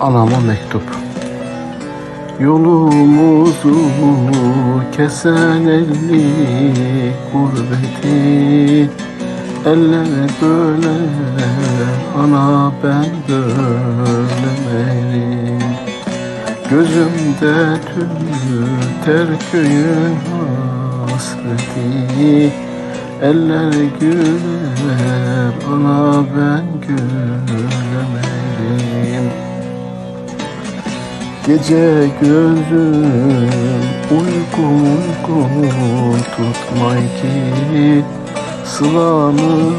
Anama mektup. Yolumuzu kesen elli gurbeti Eller böyle ana ben böylemerim Gözümde tüter köyün hasreti Eller güler ana ben gülemerim Gece gözüm uyku uyku tutmay ki Sılanın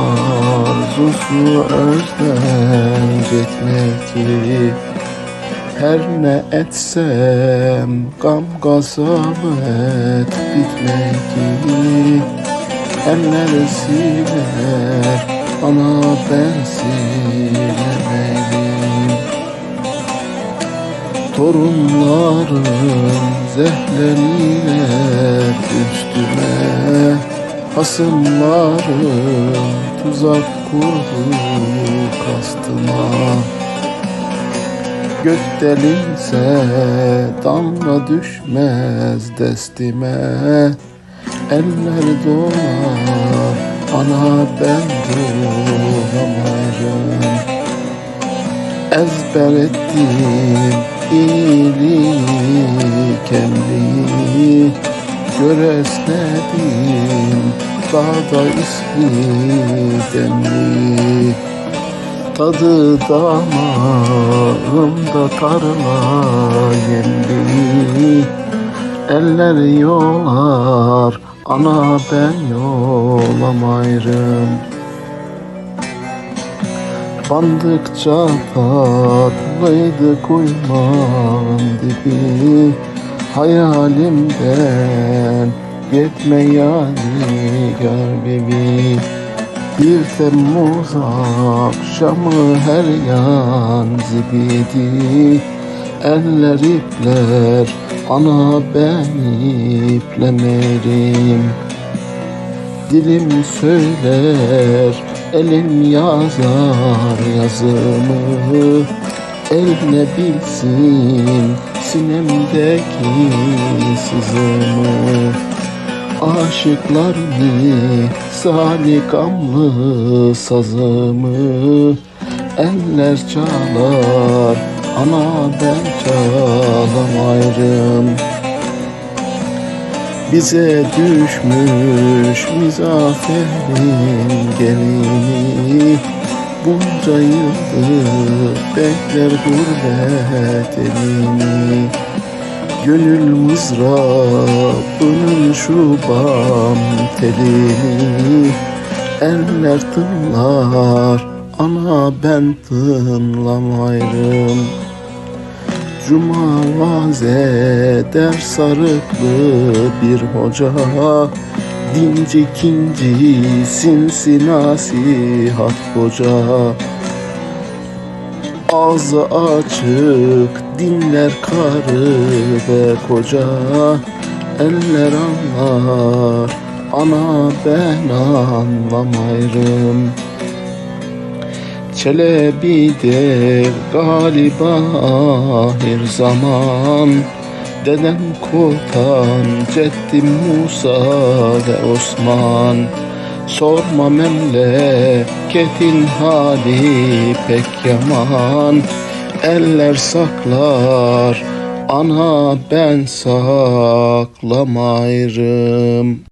arzusu özlem gitmek Her ne etsem gam gazamet bitmek Eller siler ana ben silemedim Torunlarım zehlenirler üstüme. Hasımlarım tuzak kurdu kastıma. Gök delinse damla düşmez destime. Eller dolar ana ben dolamayırım Ezber ettim iyilik emri Göresnedim dağda ismi demli Tadı damağımda tarla yemli Eller yolar ana ben yolamayırım Bandıkça tatlıydı kuyman dibi. Hayalimden gitme yadigar bebi. Bir Temmuz akşamı her yan zibidi. Eller ipler ana ben iplemerim. Dilim söyler, elim yazar yazımı El ne bilsin sinemdeki sızımı. Aşıklar misali gamlı sazımı? Eller çalar, ana ben çalamayırım bize düşmüş mizaferin gelini. Bunca yıldır bekler gurbet elini. Gönül mızrabının şu bam telini. Eller tınlar ana ben tınlamayırım Cuma vaaz eder sarıklı bir hoca. Dinci kinci sinsi nasihat hoca. Ağzı açık dinler karı ve koca. Eller anlar ana ben anlamayırım Çelebi'de galiba ahir zaman. Dedem Kotan, Ceddim Musa ve Osman. Sorma memleketin hali pek yaman. Eller saklar, ana ben saklamayırım